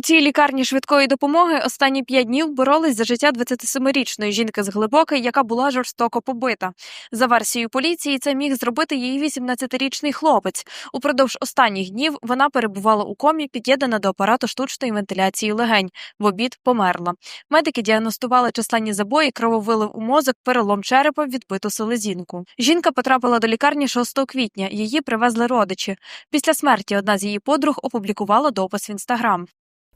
У цій лікарні швидкої допомоги останні п'ять днів боролись за життя 27-річної жінки з глибокої, яка була жорстоко побита. За версією поліції, це міг зробити її 18-річний хлопець. Упродовж останніх днів вона перебувала у комі, під'єднана до апарату штучної вентиляції легень. В обід померла. Медики діагностували численні забої, крововилив у мозок, перелом черепа, відбиту селезінку. Жінка потрапила до лікарні 6 квітня. Її привезли родичі. Після смерті одна з її подруг опублікувала допис в інстаграм.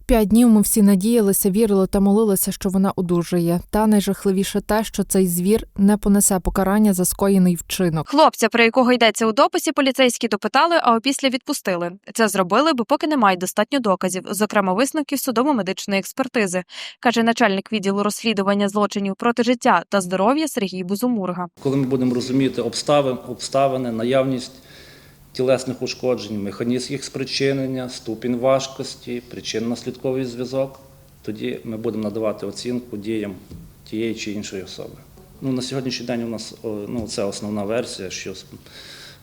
П'ять днів ми всі надіялися, вірили та молилися, що вона одужає. Та найжахливіше те, що цей звір не понесе покарання за скоєний вчинок. Хлопця, про якого йдеться у дописі, поліцейські допитали, а опісля відпустили. Це зробили, бо поки немає достатньо доказів, зокрема висновків судово-медичної експертизи, каже начальник відділу розслідування злочинів проти життя та здоров'я Сергій Бузумурга. Коли ми будемо розуміти обставини, обставини, наявність тілесних ушкоджень, механізм їх спричинення, ступінь важкості, причинно-слідковий зв'язок, тоді ми будемо надавати оцінку діям тієї чи іншої особи. Ну, на сьогоднішній день у нас ну, це основна версія, що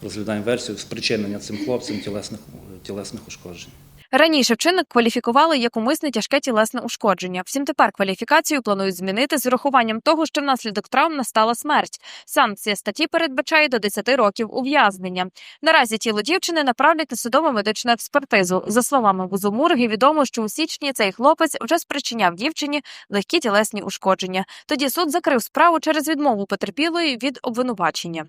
розглядаємо версію спричинення цим хлопцям тілесних, тілесних ушкоджень. Раніше вчинок кваліфікували як умисне тяжке тілесне ушкодження. Втім, тепер кваліфікацію планують змінити з урахуванням того, що внаслідок травм настала смерть. Санкція статті передбачає до 10 років ув'язнення. Наразі тіло дівчини направлять на судово медичну експертизу. За словами Бузумурги, відомо, що у січні цей хлопець вже спричиняв дівчині легкі тілесні ушкодження. Тоді суд закрив справу через відмову потерпілої від обвинувачення.